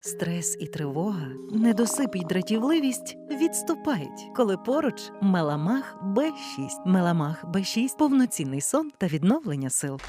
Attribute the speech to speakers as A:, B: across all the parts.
A: Стрес і тривога, недосип і дратівливість відступають, коли поруч Меламах Б6. Меламах Б6 – повноцінний сон та відновлення сил.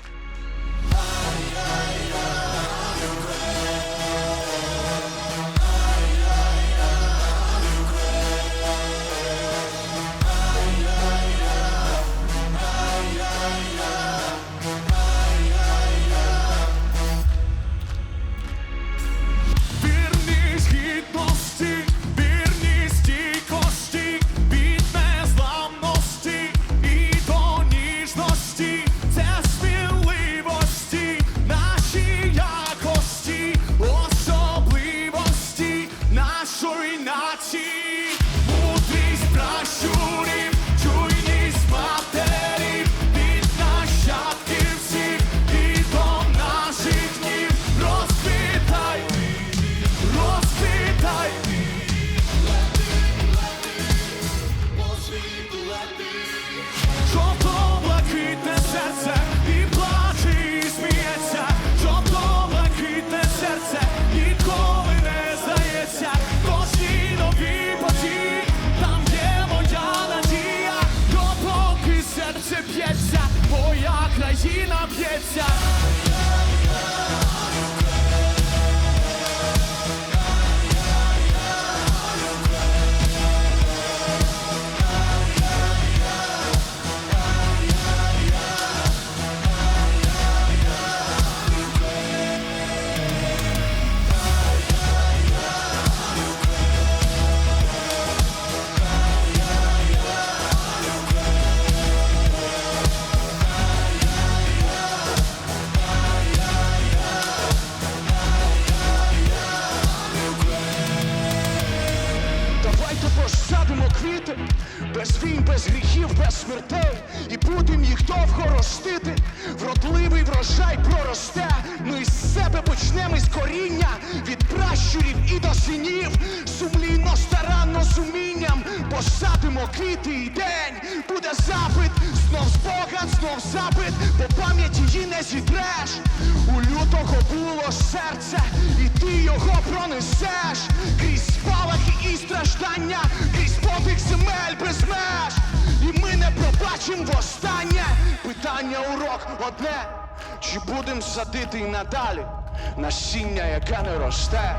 B: Країна б'ється.
C: Давайте посадимо квіти, без війн, без гріхів, без смертей, і будем їх довго ростити. Вродливий врожай проросте. Ми з себе почнемо із коріння, від пращурів і до синів. Сумлінно, старанно з умінням посадимо квіти і день. Буде запит, знов спогад, знов запит, бо пам'ять її не зітреш. У лютого було серце, і ти його пронесеш страждання, крізь подих земель без меж. І ми не пробачимо востаннє. Питання урок одне: чи будемо садити й надалі насіння, яке не росте?